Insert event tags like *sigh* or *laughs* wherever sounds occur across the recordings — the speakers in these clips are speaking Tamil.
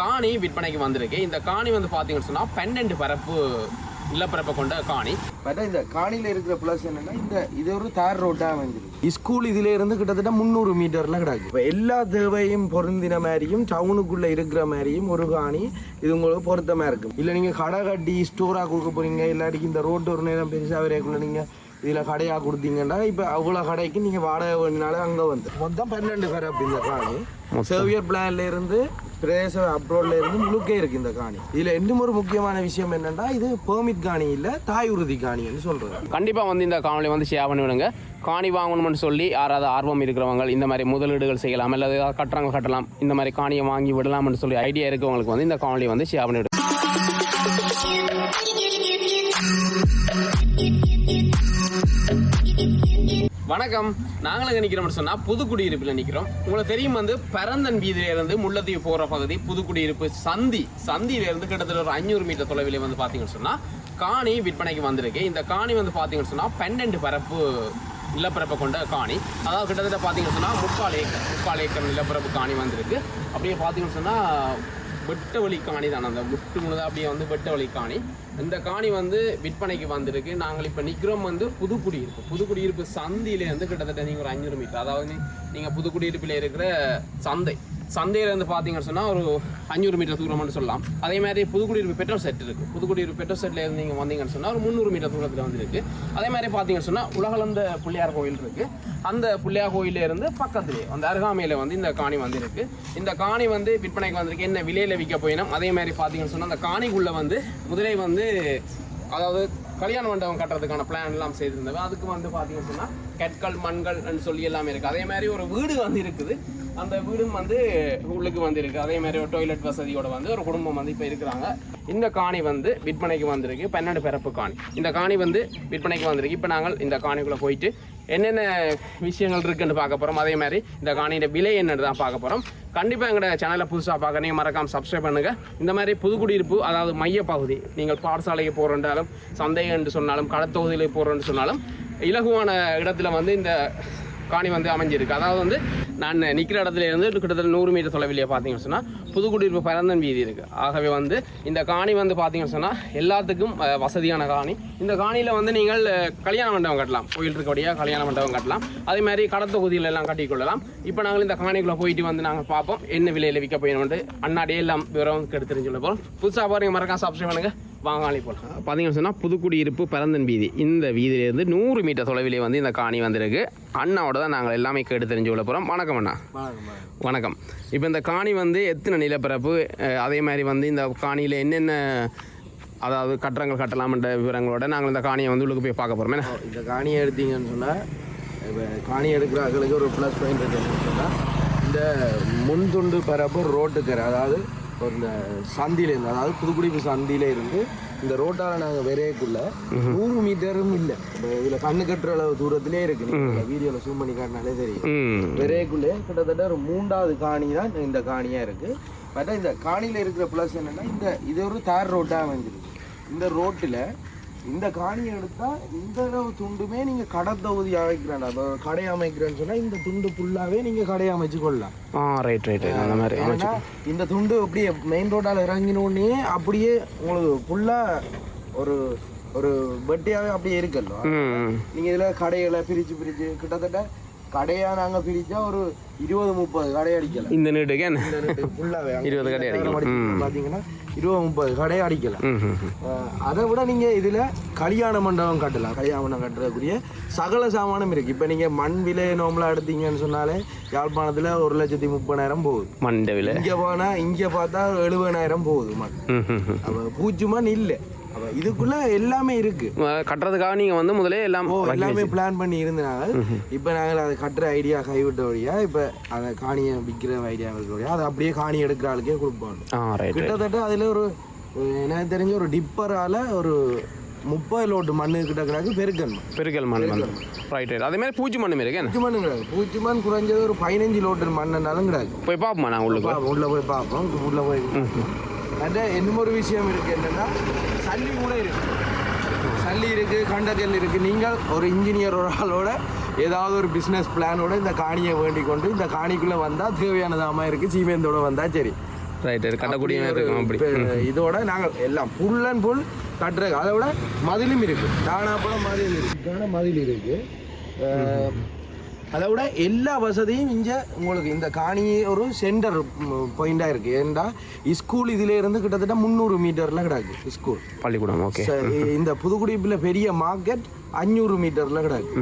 காணி விற்பனைக்கு வந்திருக்கு. இந்த காணி வந்து பார்த்தீங்கன்னு சொன்னால் பன்னெண்டு பரப்பு நிலப்பரப்பை கொண்ட காணி. பட் இந்த காணியில் இருக்கிற ப்ளஸ் என்னன்னா இந்த இது ஒரு தார் ரோட்டாக அமைஞ்சிருக்கு. ஸ்கூல் இதுல இருந்து கிட்டத்தட்ட முந்நூறு மீட்டர்ல கிடக்கு இப்போ எல்லா தேவையும் பொருந்தின மாதிரியும் டவுனுக்குள்ள இருக்கிற மாதிரியும் ஒரு காணி இது உங்களுக்கு பொருத்தமா இருக்கும் இல்லை நீங்க கடை கட்டி ஸ்டோரா கொடுக்க போறீங்க இல்லாட்டிக்கு இந்த ரோட்டு ஒரு நேரம் பெருசாக வரைக்குள்ள நீங்க இதுல கடையா கொடுத்தீங்கன்னா இப்போ அவ்வளோ கடைக்கு நீங்க வாடகை வேணுனாலே அங்க வந்து மொத்தம் பன்னெண்டு பேர் அப்படி இந்த காணி சேவியர் பிளான்ல இருந்து பிரதேச அப்ரோட்ல இருந்து முழுக்க இருக்கு இந்த காணி. இதுல இன்னும் ஒரு முக்கியமான விஷயம் என்னன்னா இது பெர்மிட் காணி இல்ல தாய் உறுதி காணின்னு சொல்றது. கண்டிப்பாக வந்து இந்த காணொலி வந்து ஷேர் பண்ணி விடுங்க காணி வாங்கணும்னு சொல்லி யாராவது ஆர்வம் இருக்கிறவங்க இந்த மாதிரி முதலீடுகள் செய்யலாம் அல்லது ஏதாவது கட்டுறாங்க கட்டலாம் இந்த மாதிரி காணியை வாங்கி விடலாம்னு சொல்லி ஐடியா இருக்கவங்களுக்கு வந்து இந்த காணொலி வந்து ஷேர் பண்ணி விடுங்க வணக்கம். நாங்களும் நினைக்கிறோம் நிக்கிறோம்னு சொன்னா புதுக்குடியிருப்பில் நிக்கிறோம். உங்களுக்கு தெரியும் வந்து பரந்தன் வீதியில இருந்து போகிற போற பகுதி புதுக்குடியிருப்பு சந்தி. சந்தியில இருந்து கிட்டத்தட்ட ஒரு அஞ்சூறு மீட்டர் தொலைவில் வந்து பாத்தீங்கன்னு சொன்னா காணி விற்பனைக்கு வந்திருக்கு. இந்த காணி வந்து பாத்தீங்கன்னு சொன்னா பன்னெண்டு பரப்பு நிலப்பரப்பை கொண்ட காணி. அதாவது கிட்டத்தட்ட பார்த்தீங்கன்னு சொன்னால் முக்கால் ஏக்கர் முக்கால் ஏக்கர் நிலப்பரப்பு காணி வந்திருக்கு. அப்படியே பார்த்தீங்கன்னு சொன்னால் வெட்ட வழி காணி தான் அந்த முட்டு முழுதா அப்படியே வந்து வெட்ட வழி காணி இந்த காணி வந்து விற்பனைக்கு வந்திருக்கு. நாங்கள் இப்போ நிற்கிறோம் வந்து புதுக்குடியிருப்பு. புதுக்குடியிருப்பு சந்தியிலேருந்து கிட்டத்தட்ட நீங்கள் ஒரு அஞ்சூறு மீட்டர். அதாவது நீங்கள் புதுக்குடியிருப்பில் இருக்கிற சந்தை. சந்தையிலேருந்து பார்த்தீங்கன்னு சொன்னால் ஒரு அஞ்சூறு மீட்டர் தூரம்னு சொல்லலாம். அதே மாதிரி புதுக்குடியிருப்பு பெட்ரோல் செட் இருக்குது புதுக்குடியிருப்பு பெட்ரோல் செட்டில் இருந்து நீங்கள் வந்தீங்கன்னு சொன்னால் ஒரு முந்நூறு மீட்டர் தூரத்தில் வந்துருக்கு அதே மாதிரி பார்த்தீங்கன்னு சொன்னால் உலகளந்த பிள்ளையார் கோயில் இருக்குது அந்த பிள்ளையார் கோயிலேருந்து பக்கத்துலேயே அந்த அருகாமையில் வந்து இந்த காணி வந்திருக்கு இந்த காணி வந்து விற்பனைக்கு வந்திருக்கு என்ன விலையில் விற்க போயினோம்? அதே மாதிரி பார்த்தீங்கன்னு சொன்னால் அந்த காணிக்குள்ளே வந்து முதலே வந்து அதாவது கல்யாண மண்டபம் கட்டுறதுக்கான பிளான் எல்லாம் செய்திருந்தவ அதுக்கு வந்து பார்த்தீங்கன்னு சொன்னால் கற்கள் மண்கள்னு சொல்லி எல்லாமே இருக்குது அதே மாதிரி ஒரு வீடு வந்து இருக்குது. அந்த வீடும் வந்து உள்ளுக்கு வந்திருக்கு. அதே மாதிரி ஒரு டாய்லெட் வசதியோட வந்து ஒரு குடும்பம் வந்து இப்போ இருக்கிறாங்க. இந்த காணி வந்து விற்பனைக்கு வந்திருக்கு. பன்னெண்டு பிறப்பு காணி. இந்த காணி வந்து விற்பனைக்கு வந்திருக்கு. இப்போ நாங்கள் இந்த காணிக்குள்ளே போயிட்டு என்னென்ன விஷயங்கள் இருக்குன்னு பார்க்க போகிறோம் அதே மாதிரி இந்த காணியோட விலை என்னன்னு தான் பார்க்க போகிறோம் கண்டிப்பாக எங்களோட சேனலை புதுசாக பார்க்க நீங்கள் மறக்காமல் சப்ஸ்கிரைப் பண்ணுங்கள் இந்த மாதிரி புதுக்குடியிருப்பு அதாவது மையப்பகுதி பகுதி நீங்கள் பாடசாலைக்கு போகிறோன்றாலும் சந்தேகம் என்று சொன்னாலும் கடத்தொகுதியில் போகிறோன்னு சொன்னாலும் இலகுவான இடத்துல வந்து இந்த காணி வந்து அமைஞ்சிருக்கு. அதாவது வந்து நான் நிற்கிற இடத்துல இருந்து கிட்டத்தட்ட நூறு மீட்டர் தொலைவிலேயே பார்த்தீங்கன்னு சொன்னால் புதுக்குடியிருப்பு பரந்தன் வீதி இருக்குது ஆகவே வந்து இந்த காணி வந்து பார்த்தீங்கன்னு சொன்னால் எல்லாத்துக்கும் வசதியான காணி. இந்த காணியில் வந்து நீங்கள் கல்யாண மண்டபம் கட்டலாம். கோயில் இருக்கக்கூடிய கல்யாண மண்டபம் கட்டலாம். அதே மாதிரி கடத்தொகுதியில எல்லாம் கட்டிக்கொள்ளலாம் இப்போ நாங்கள் இந்த காணிக்குள்ளே போயிட்டு வந்து நாங்கள் பார்ப்போம் என்ன விலையில் விற்க போயிடும் அண்ணாடியே எல்லாம் விவரம் கெடுத்து சொல்ல போகிறோம் புதுசாக பாருங்கள் மறக்காம சப்ஸ்கிரைப் பண்ணுங்கள் வாங்காளி போகலாம் பார்த்தீங்கன்னு சொன்னால் புதுக்குடியிருப்பு பரந்தன் வீதி. இந்த வீதியிலேருந்து நூறு மீட்டர் தொலைவிலே வந்து இந்த காணி வந்திருக்கு. அண்ணாவோட தான் நாங்கள் எல்லாமே கேட்டு தெரிஞ்சு கொள்ள போகிறோம் வணக்கம் அண்ணா. வணக்கம் இப்போ இந்த காணி வந்து எத்தனை நிலப்பரப்பு? அதே மாதிரி வந்து இந்த காணியில் என்னென்ன அதாவது கட்டடங்கள் கட்டலாம்ன்ற விவரங்களோட நாங்கள் இந்த காணியை வந்து உள்ளுக்கு போய் பார்க்க போகிறோம் இந்த காணியை எடுத்தீங்கன்னு சொன்னால் இப்போ காணி எடுக்கிற ஆட்களுக்கு ஒரு ப்ளஸ் பாயிண்ட் இருக்குன்னு சொன்னால் இந்த முன் துண்டு பரப்பு ரோட்டுக்கரை அதாவது ஒரு இந்த சந்தியிலேருந்து அதாவது புதுக்குடிப்பு சந்தியில இருந்து இந்த ரோட்டால நாங்கள் விரையக்குள்ள நூறு மீட்டரும் இல்லை. இதில் கண்ணு கட்டுற அளவு தூரத்திலே இருக்கு. நீங்கள் வீடியோவில் ஜூம் பண்ணி காட்டினாலே தெரியும். விரையக்குள்ளே கிட்டத்தட்ட ஒரு மூன்றாவது காணி தான் இந்த காணியாக இருக்குது பட் இந்த காணியில் இருக்கிற ப்ளஸ் என்னென்னா இந்த இது ஒரு தார் ரோட்டாக அமைஞ்சிருக்கு. இந்த ரோட்டில் இந்த காணியை எடுத்தால் இந்த அளவு துண்டுமே நீங்கள் கடை தொகுதி அமைக்கிறேன். அப்போ கடை அமைக்கிறேன்னு சொன்னால் இந்த துண்டு ஃபுல்லாகவே நீங்கள் கடை அமைச்சு கொள்ளலாம். ஆ ரைட் ரைட் அந்த மாதிரி ஏன்னா இந்த துண்டு அப்படியே மெயின் ரோட்டால் இறங்கினோடனே அப்படியே உங்களுக்கு ஃபுல்லாக ஒரு ஒரு வெட்டியாகவே அப்படியே இருக்கല്ലോ ம் நீங்கள் இதில் கடைகளை பிரித்து பிரித்து கிட்டத்தட்ட கடையாக நாங்கள் பிரித்தா ஒரு இருபது முப்பது கடை அடிக்கலாம் இந்த நீட்டுக்கு *laughs* இருபது கடை அடிக்கலாம். பார்த்தீங்கன்னா இருபது முப்பது கடை அடிக்கலாம் அதை விட நீங்கள் இதில் கல்யாண மண்டபம் கட்டலாம். கல்யாண மண்டபம் கட்டுறதுக்குரிய சகல சாமானம் இருக்குது இப்போ நீங்கள் மண் விலை நோம்பலாக எடுத்தீங்கன்னு சொன்னாலே யாழ்ப்பாணத்தில் ஒரு லட்சத்தி முப்பதாயிரம் போகுது. மண்டவில் இங்கே போனால் இங்கே பார்த்தா எழுபதாயிரம் போகுது மண். அப்போ பூச்சி மண் இல்லை. இதுக்குள்ளே எல்லாமே இருக்குது அஹ் கட்டுறதுக்காக நீங்கள் வந்து முதலே எல்லாம் எல்லாமே பிளான் பண்ணி இருந்தாங்க இப்போ நாங்கள் அதை கட்டுற ஐடியா கைவிட்ட வழியா இப்போ அதை காணியை விற்கிற ஐடியா இருக்க வழியா அதை அப்படியே காணி எடுக்கிற ஆளுக்கே கொடுப்பாங்க கிட்டத்தட்ட அதில் ஒரு எனக்கு தெரிஞ்ச ஒரு டிப்பரால் ஒரு முப்பது லோட்டு மண்ணு கிட்ட கிடக்கு பெருக்கல் மண். வந்து. ரைட் ரைட் அதே மாதிரி பூச்சி மண்ணும் இருக்கு பூச்சி மண்ணு கிடக்கு. பூச்சி மண் குறைஞ்சது ஒரு பதினஞ்சு லோட்டு மண்ணுனாலும் கிடக்கு. போய் பார்ப்போமா நான் உள்ளுக்கு பார்ப்போம், உள்ள போய் பார்ப்போம். உள்ள போய் அது இன்னும் ஒரு விஷயம் இருக்கு என்னன்னா சல்லி கூட இருக்கு. சல்லி இருக்கு கண்டக்கல் இருக்கு. நீங்கள் ஒரு இன்ஜினியர் ஒரு ஆளோட ஏதாவது ஒரு பிஸ்னஸ் பிளானோட இந்த காணியை வேண்டிக் கொண்டு இந்த காணிக்குள்ளே வந்தால் தேவையானதாமா இருக்கு சீமேந்தோட வந்தால் சரி. ரைட் கட்டக்கூடிய இதோட நாங்கள் எல்லாம் புல் அண்ட் புல் கட்டுற அதை விட மதிலும் இருக்கு. தானாப்பழம் மதில் இருக்கு. தான மதில் இருக்கு. அஹ், அதை விட எல்லா வசதியும் இங்கே உங்களுக்கு இந்த காணி ஒரு சென்டர் பாயிண்டாக இருக்குது ஏன்டா ஸ்கூல் இதில் இருந்து கிட்டத்தட்ட முந்நூறு மீட்டரில் கிடக்கு ஸ்கூல் பள்ளிக்கூடம் ஓகே இந்த புதுக்குடிப்பில் பெரிய மார்க்கெட் அஞ்சூறு மீட்டரில் கிடக்கு.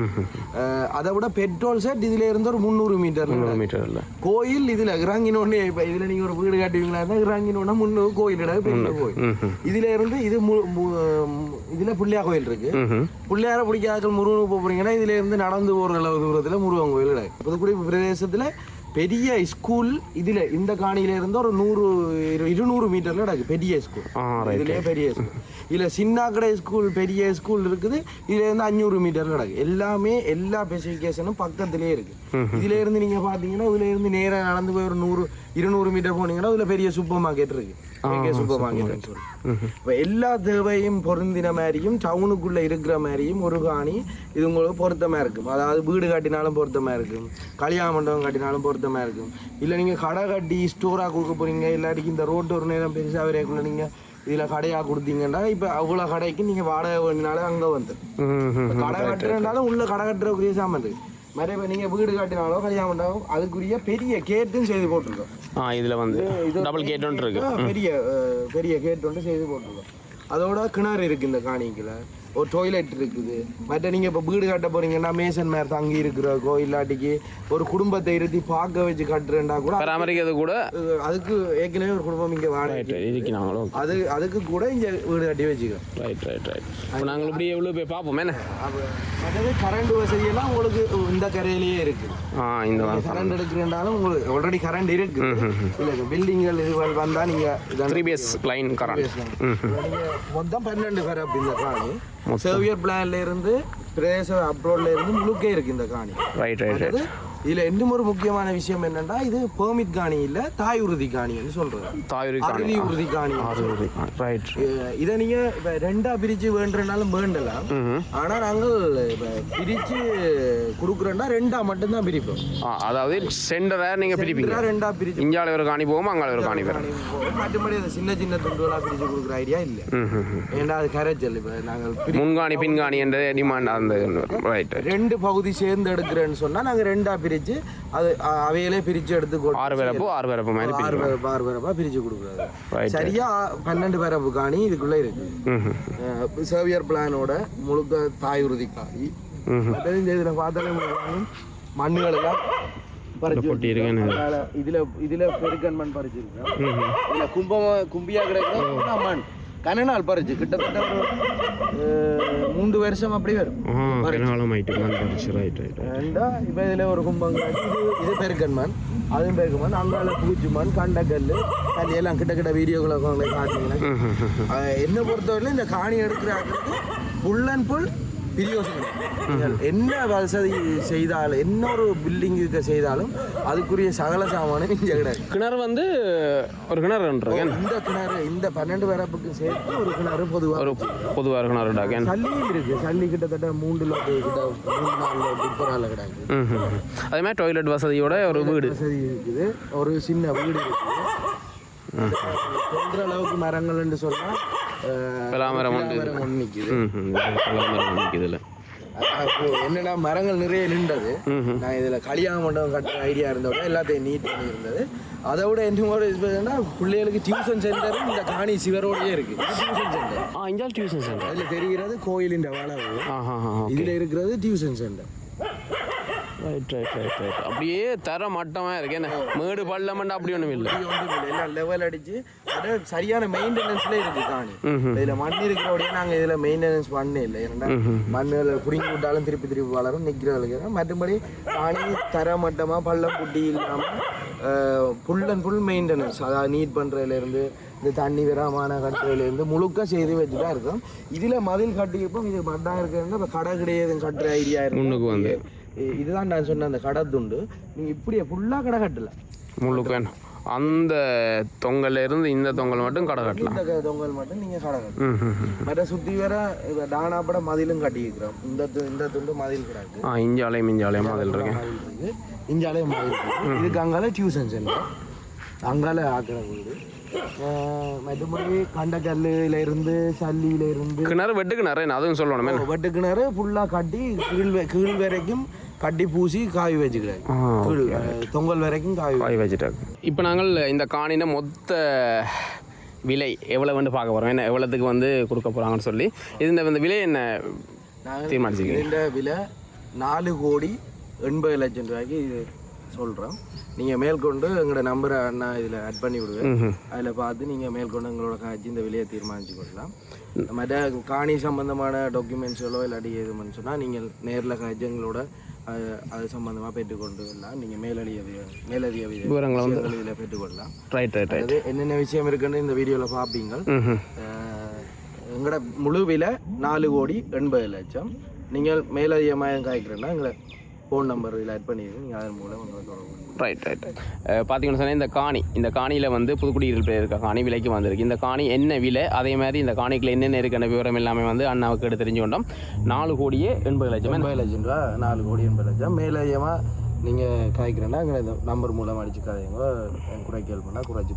அதை விட பெட்ரோல் செட் இதில் இருந்து ஒரு முந்நூறு மீட்டரில் நூறு மீட்டர் இல்லை கோயில் இதுல இறங்கினோடனே இப்ப இதுல நீங்க ஒரு வீடு கட்டுவீங்களா இறங்கினோடனே முன்னு கோயில் இடம் பெரிய கோயில். இதுல இருந்து இது இதுல பிள்ளையார் கோயில் இருக்கு. பிள்ளையார பிடிக்காத முருகனுக்கு போறீங்கன்னா இதுல இருந்து நடந்து போற அளவு தூரத்துல முருகன் கோயில் இருக்கு புதுக்குடி பிரதேசத்துல பெரிய ஸ்கூல் இதுல இந்த காணியில இருந்து ஒரு நூறு இரு- இருநூறு மீட்டர்ல கிடக்கு பெரிய ஸ்கூல் இதுலயே பெரிய ஸ்கூல் இதுல சின்னாக்கடை ஸ்கூல் பெரிய ஸ்கூல் இருக்குது. இதுல இருந்து அஞ்சூறு மீட்டர் கிடக்கு எல்லாமே எல்லா ஸ்பெசிஃபிகேஷனும் பக்கத்திலே இருக்கு. இதுல இருந்து நீங்க பாத்தீங்கன்னா இதுல இருந்து நேரா நடந்து போய் ஒரு நூறு இருநூறு மீட்டர் போனீங்கன்னா இதுல பெரிய சூப்பர் மார்க்கெட் சூப்பர் சொல்லி இப்போ எல்லா தேவையும் பொருந்தின மாதிரியும் டவுனுக்குள்ள இருக்கிற மாதிரியும் ஒரு காணி இது உங்களுக்கு பொருத்தமா இருக்கும் அதாவது வீடு கட்டினாலும் பொருத்தமா இருக்கும் கல்யாண மண்டபம் கட்டினாலும் பொருத்தமா இருக்கும் இல்லை நீங்க கடை கட்டி ஸ்டோரா கொடுக்க போறீங்க இல்லாட்டிக்கு இந்த ரோட்டு ஒரு நேரம் பெருசா வரைக்குள்ள நீங்க இதுல கடையா கொடுத்தீங்கன்னா இப்ப அவ்வளவு கடைக்கு நீங்க வாடகை வேணுனாலே அங்க வந்து. கடை கட்டுறதுனாலும் உள்ள கடை கட்டுறதுக்குரிய சாமான் இருக்கு. பேர் நீங்க வீடு கட்டினாலோ கல்யாணம் மண்டபம் அதுக்குரிய பெரிய கேட்டும் செய்து போட்டிருக்கோம். ஆ இதில் வந்து டபுள் கேட் ஒன்று இருக்கு. பெரிய பெரிய கேட் ஒன்று செய்து போட்டிருக்கோம். அதோட கிணறு இருக்கு இந்த காணிக்குள்ள ஒரு டாய்லெட் இருக்குது. மற்ற நீங்க இப்ப வீடு கட்ட போறீங்கன்னா மேசன் மேர் தங்கி இருக்கிற கோயிலாட்டிக்கு ஒரு குடும்பத்தை இருத்தி பார்க்க வச்சு கட்டுறேன்டா கூட பராமரிக்கிறது கூட அதுக்கு ஏற்கனவே ஒரு குடும்பம் இங்க வாடகை. அது அதுக்கு கூட இங்க வீடு கட்டி வச்சுக்கோ ரைட் ரைட் ரைட் நாங்கள் இப்படி எவ்வளோ போய் பார்ப்போம். என்ன? மற்றது கரண்ட் வசதியெல்லாம் உங்களுக்கு இந்த கரையிலேயே இருக்கு. ஆ இந்த கரண்ட் எடுக்கிறேன்டாலும் உங்களுக்கு ஆல்ரெடி கரண்ட் இருக்கு. இல்ல பில்டிங்கள் இதுகள் வந்தா நீங்க இதான் த்ரீ பிஎஸ் லைன் கரண்ட் மொத்தம் பன்னெண்டு பேர் அப்படி இந்த காணி சேவியர் பிளான்ல இருந்து பிரதேச அப்ரோட்ல இருந்து முழுக்க இருக்கு இந்த காணி. ரைட் ரைட் ரைட் இதுல இன்னும் ஒரு முக்கியமான விஷயம் என்னன்னா இது பெர்மிட் காணி இல்ல தாய் உறுதி காணின்னு சொல்றது தாயூரி அறுதி உறுதி காணி. ரைட் இதை நீங்க இப்ப ரெண்டா பிரிச்சு வேண்டுறனாலும் வேண்டலாம். ம் ஆனா நாங்கள் இப்ப பிரிச்சு கொடுக்குறோம்னா ரெண்டா மட்டும்தான் பிரிப்போம். அதாவது சென்டரை நீங்கள் பிரிப்பீங்க. ரெண்டா பிரிச்சு இஞ்சால ஒரு காணி போகும் அங்கால ஒரு காணி போகும். மற்றபடி அது சின்ன சின்ன துண்டுகளா பிரிச்சு கொடுக்குற ஐடியா இல்ல. ஏன்டா அது கரைச்சல். இப்ப நாங்கள் பிரி முன்காணி பின்காணி என்ற டிமாண்ட் அந்த ரைட் ரெண்டு பகுதி சேர்ந்து எடுக்கிறேன்னு சொன்னா நாங்க ரெண்டா பிரிச்சு அது அவையிலே பிரிச்சு எடுத்து ஆறு பிறப்பு ஆறு பிறப்பு மாதிரி ஆறு பிரிப்போம் பேர் ஆறு பேரப்பா பிரிச்சு கொடுக்குறது Right. சரியா பன்னெண்டு பேரப்பு காணி இதுக்குள்ள இருக்கு. ம் ம் அஹ் சேவியர் பிளானோட முழுக்க தாய் உறுதி காணி இதுல பார்த்தாலே மண்ணுகளெல்லாம் பறிச்சு இதுல இதுல பெருக்கன் மண் பறிச்சிருக்கோம் இதுல கும்பமா கும்பியா கிடக்கிற மண் கனநாள் பறிச்சு. கிட்டத்தட்ட ஒரு மூன்று வருஷம் அப்படி வரும். கனகாலம் ஆயிட்டு பறிச்சு ரைட் ரைட் இப்போ இதில் ஒரு கும்பம் இது இது பெருக்கன் மண். அதுவும் பெருக்கன் மண். அங்கால பூச்சி மண் கண்டக்கல் கல் எல்லாம் கிட்ட கிட்ட வீடியோக்களை அஹ், என்னை பொறுத்தவரையிலும் இந்த காணி எடுக்கிற ஆட்களுக்கு புல் அண்ட் புல் பிரியோசனம். என்ன வசதி செய்தாலும் என்ன ஒரு பில்டிங் இருக்க செய்தாலும் அதுக்குரிய சகல சாமானும் இங்கே கிடையாது கிணறு வந்து ஒரு கிணறு இந்த கிணறு இந்த பன்னெண்டு வரப்புக்கு சேர்த்து ஒரு கிணறு பொதுவாக ஒரு பொதுவாக கிணறு சல்லியும் இருக்கு. சல்லி கிட்டத்தட்ட மூன்று லோட்டு கிட்ட மூணு நாலு இப்போரால கிடையாது. அதே மாதிரி டாய்லெட் வசதியோட ஒரு வீடு. வசதி இருக்குது. ஒரு சின்ன வீடு இருக்குது. சொல்ற அளவுக்கு மரங்கள்னு சொன்னா அஹ், பலாமரம் ம் பலாமரம் நிற்குதுல அப்போ என்னன்னா மரங்கள் நிறைய நின்றது. நான் இதுல கல்யாண மண்டபம் கட்டுற ஐடியா இருந்தோட எல்லாத்தையும் நீட் பண்ணி இருந்தது. அதை விட என்ன ஒரு இது என்னன்னா பிள்ளைகளுக்கு டியூஷன் சென்டரும் இந்த காணி சிவரோடயே இருக்கு. டியூஷன் சென்டர் டியூஷன் சென்டர் அதுல தெரிகிறது கோயிலின் வளவு. இதுல இருக்கிறது tuition centre right right right right அப்படியே தர மட்டமாக இருக்கு என்ன? மேடு பள்ளமண்டா அப்படி ஒன்றும் இல்லை. எல்லாம் லெவல் அடிச்சு அது சரியான மெயின்டெனன்ஸ்ல இருக்கு காணி. இதுல மண் இருக்கிறோடய நாங்க இதுல மெயின்டெனன்ஸ் பண்ணே இல்லை. ஏன்னா மண்ணில் புடிங்கி விட்டாலும் திருப்பி திருப்பி வளரும் நிக்கிறவங்களுக்கு மற்றபடி காணி தர மட்டமா பள்ளம் புட்டி இல்லாம ஃபுல் அண்ட் ஃபுல் மெயின்டெனன்ஸ் அதாவது நீட் பண்றதுல இருந்து இந்த தண்ணி விராமான கட்டுறதுல இருந்து முழுக்க செய்து வச்சு தான் இருக்கும். இதுல மதில் கட்டியப்போ இது மட்டா இருக்கிறதுனா இப்போ கடை கிடையாது கட்டுற ஐடியா முன்னுக்கு வந்து. இதுதான் நான் சொன்ன அந்த கடை துண்டு. நீங்க இப்படியே ஃபுல்லா கடை கட்டல. முழுக்க அந்த தொங்கல்ல இருந்து இந்த தொங்கல் மட்டும் கடை கட்டலாம். இந்த தொங்கல் மட்டும் நீங்க கடை கட்டலாம். மற்ற சுத்தி வேற இப்ப டானாப்பட மதிலும் கட்டியிருக்கிறோம் இந்த இந்த துண்டு மதில் கிடக்கு. ஆ இஞ்சாலையும் இஞ்சாலையும் மதில் இருக்கு. இஞ்சாலே மதில் இருக்கு. இதுக்கு அங்கால டியூஷன் சென்டர் அங்கால ஆக்கிற வீடு. மற்றபடி கண்டக்கல்லுல இருந்து சல்லியில இருந்து. கிணறு வெட்டு கிணறு அதுவும் சொல்லணுமே வெட்டு கிணறு ஃபுல்லாக கட்டி கீழ் கீழ் வரைக்கும் கட்டி பூசி காய் அஹ், தொங்கல் வரைக்கும் காய் காய் வச்சுட்டாங்க இப்போ நாங்கள் இந்த காணின மொத்த விலை எவ்வளவுன்னு பார்க்க போகிறோம் என்ன எவ்வளோத்துக்கு வந்து கொடுக்க போகிறாங்கன்னு சொல்லி. இது இந்த இந்த விலை என்ன தீர்மானிச்சிங்க? இந்த விலை நாலு கோடி எண்பது லட்சம் ரூபாய்க்கு இது சொல்கிறோம் நீங்கள் மேற்கொண்டு எங்களோட நம்பரை அண்ணா இதில் ஆட் பண்ணி விடுவேன் அதில் பார்த்து நீங்கள் மேற்கொண்டு எங்களோட காய்ச்சி இந்த விலையை தீர்மானிச்சு கொள்ளலாம் மற்ற காணி சம்பந்தமான டாக்குமெண்ட்ஸுகளோ இல்லாட்டி எதுன்னு சொன்னால் நீங்கள் நேரில் காய்ச்சி எங்களோட அது அது சம்பந்தமாக பெற்றுக்கொண்டு வரலாம் நீங்கள் மேலதிக மேலதிக விவரங்களை வந்து- இதில் பெற்றுக்கொள்ளலாம். ரைட் ரைட் ரைட் அதாவது என்னென்ன விஷயம் இருக்குன்னு இந்த வீடியோவில் பார்ப்பீங்க எங்களோட முழு விலை நாலு கோடி எண்பது லட்சம். நீங்கள் மேலதிகமாக காய்க்கிறேன்னா எங்களை ஃபோன் நம்பர் இதில் ஆட் பண்ணிடுங்க நீங்கள் அதன் மூலம் உங்களை தொடர்பு ரைட் ரைட் பார்த்தீங்கன்னு சொன்னால் இந்த காணி இந்த காணியில் வந்து புதுக்குடியிருப்பில் இருக்க காணி விலைக்கு வந்திருக்கு. இந்த காணி என்ன விலை? அதே மாதிரி இந்த காணிக்குள்ள என்னென்ன இருக்குன்ற விவரம் எல்லாமே வந்து அண்ணாவுக்கு எடுத்து தெரிஞ்சுக்கொண்டோம். நாலு கோடியே எண்பது லட்சம். எண்பது லட்சம் ரூபா நாலு கோடி எண்பது லட்சம். மேலதிகமாக நீங்கள் காய்க்கிறேன்னா எங்களை நம்பர் மூலம் அடிச்சு காய்ங்க. குறைக்கல் பண்ணால் குறைச்சி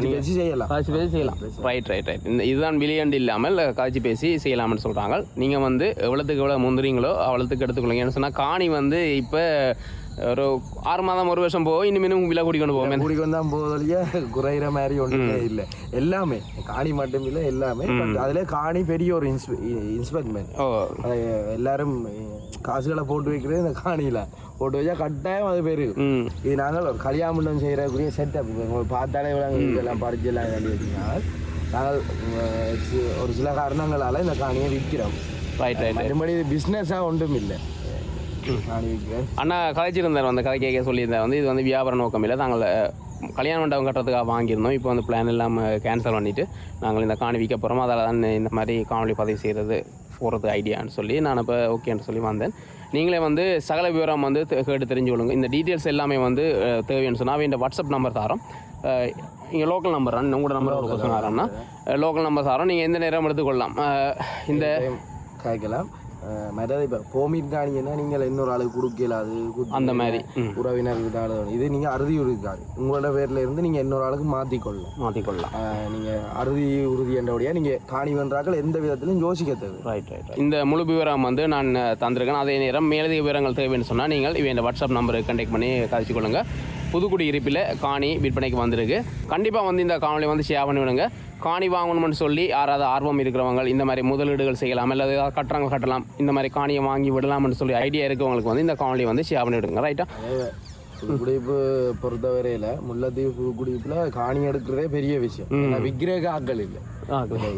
நீங்க- பேசி செய்யலாம். காய்ச்சி பேசி செய்யலாம். ரைட் ரைட் ரைட் இந்த இதுதான் விலையண்டு இல்லாமல் காய்ச்சி பேசி செய்யலாம்னு சொல்கிறாங்க நீங்கள் வந்து எவ்வளோத்துக்கு எவ்வளோ முந்துறீங்களோ அவ்வளோத்துக்கு எடுத்துக்கொள்ளுங்க. ஏன்னு சொன்னால் காணி வந்து இப்போ ஒரு ஆறு மாதம் ஒரு வருஷம் போகும் இன்னும் இன்னும் விலை கூடி கொண்டு போவோம் கூடி வந்தால் போதலையே குறையிற மாதிரி ஒன்றுமே இல்லை. எல்லாமே காணி மட்டும் இல்லை எல்லாமே. அதில் காணி பெரிய ஒரு இன்ஸ்பெ இன்ஸ்பெக்ட்மெண்ட் ஓ. எல்லாரும் காசுகளை போட்டு வைக்கிறது இந்த காணியில். போட்டு வச்சா கட்டாயம் அது ம். இது நாங்கள் ஒரு கல்யாண மண்டபம் செய்கிறக்குரிய செட்டப் பார்த்தாலே இதெல்லாம் பறிச்செல்லாம் வேண்டி வச்சுருக்காங்க நாங்கள் ஒரு சில காரணங்களால் இந்த காணியை விற்கிறோம். ரைட் ரைட் மறுபடி இது பிஸ்னஸாக ஒன்றும் இல்லை. அண்ணா கதைச்சிருந்தார் வந்து கதை கேட்க சொல்லியிருந்தார் வந்து. இது வந்து வியாபார நோக்கம் இல்லை. நாங்கள் கல்யாண மண்டபம் கட்டுறதுக்காக வாங்கியிருந்தோம். இப்போ வந்து பிளான் இல்லாமல் கேன்சல் பண்ணிவிட்டு நாங்கள் இந்த காணி விற்க போகிறோம் அதில் தான் இந்த மாதிரி காணொலி பதிவு செய்கிறது போகிறது ஐடியான்னு சொல்லி நான் இப்போ ஓகேன்னு சொல்லி வந்தேன். நீங்களே வந்து சகல விவரம் வந்து கேட்டு தெரிஞ்சு கொள்ளுங்க. இந்த டீட்டெயில்ஸ் எல்லாமே வந்து தேவைன்னு சொன்னால் இந்த வாட்ஸ்அப் நம்பர் தரோம். இங்கே லோக்கல் நம்பர் உங்களோட நம்பர் சொன்னாரம்னா லோக்கல் நம்பர் தரோம். நீங்கள் எந்த நேரம் எடுத்துக்கொள்ளலாம்? இந்த காய்க்கலாம் மற்றது இப்போ போமிட் காணிங்கன்னா நீங்கள் இன்னொரு ஆளுக்கு கொடுக்கல அது அந்த மாதிரி. ஆளு இது நீங்கள் அறுதி உறுதிக்காடு உங்களோட பேர்ல இருந்து நீங்கள் இன்னொரு ஆளுக்கு மாற்றிக்கொள்ளலாம் மாற்றிக்கொள்ளலாம் நீங்கள் அறுதி உறுதி என்றபடியாக நீங்கள் காணி வென்றாக்கள் எந்த விதத்திலும் யோசிக்க தேவை. ரைட் ரைட் இந்த முழு விவரம் வந்து நான் தந்திருக்கேன். அதே நேரம் மேலதிக விவரங்கள் தேவைன்னு சொன்னால் நீங்கள் இவன் இந்த வாட்ஸ்அப் நம்பருக்கு கண்டெக்ட் பண்ணி கழிச்சு கொள்ளுங்க. புதுக்குடி இருப்பில் காணி விற்பனைக்கு வந்திருக்கு. கண்டிப்பாக வந்து இந்த காணொலி வந்து ஷேர் பண்ணி விடுங்க. காணி வாங்கணும்னு சொல்லி யாராவது ஆர்வம் இருக்கிறவங்க இந்த மாதிரி முதலீடுகள் செய்யலாம் அல்லது ஏதாவது கட்டுறவங்க கட்டலாம் இந்த மாதிரி காணியை வாங்கி விடலாம்னு சொல்லி ஐடியா இருக்கவங்களுக்கு வந்து இந்த காணொலி வந்து ஷேர் பண்ணி விடுங்க ரைட்டா புதுக்குடியிருப்பு பொறுத்தவரையில் முல்லைத்தீவு புதுக்குடியிருப்பில் காணி எடுக்கிறதே பெரிய விஷயம். விற்கிறதுக்கு ஆட்கள் இல்லை.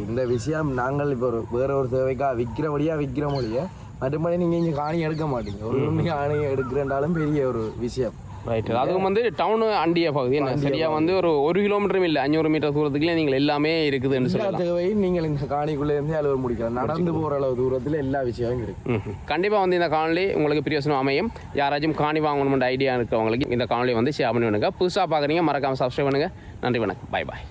இந்த விஷயம் நாங்கள் இப்போ ஒரு வேற ஒரு தேவைக்காக விற்கிறபடியாக விற்கிற மொழியை மற்றபடி நீங்கள் இங்கே காணி எடுக்க மாட்டீங்க. ஒரு காணி எடுக்கிறேன்றாலும் பெரிய ஒரு விஷயம். ரைட் அதுவும் வந்து டவுனு அண்டிய பகுதி. என்ன? சரியா வந்து ஒரு ஒரு கிலோமீட்டரும் இல்லை அஞ்சூறு மீட்டர் தூரத்துக்குள்ளே நீங்கள் எல்லாமே இருக்குதுன்னு தேவையும் நீங்கள் இந்த காணிக்குள்ளே இருந்து அலுவல் முடிக்கலாம். நடந்து போகிற அளவு தூரத்தில் எல்லா விஷயமும் இருக்கு. கண்டிப்பாக வந்து இந்த காணொலி உங்களுக்கு பிரியோசனம் அமையும். யாராச்சும் காணி வாங்கணும்னு ஐடியா இருக்கிறவங்களுக்கு இந்த காணொலி வந்து ஷேர் பண்ணி விடுங்க புதுசாக பார்க்குறீங்க மறக்காமல் சப்ஸ்கிரைப் பண்ணுங்க. நன்றி வணக்கம். Bye bye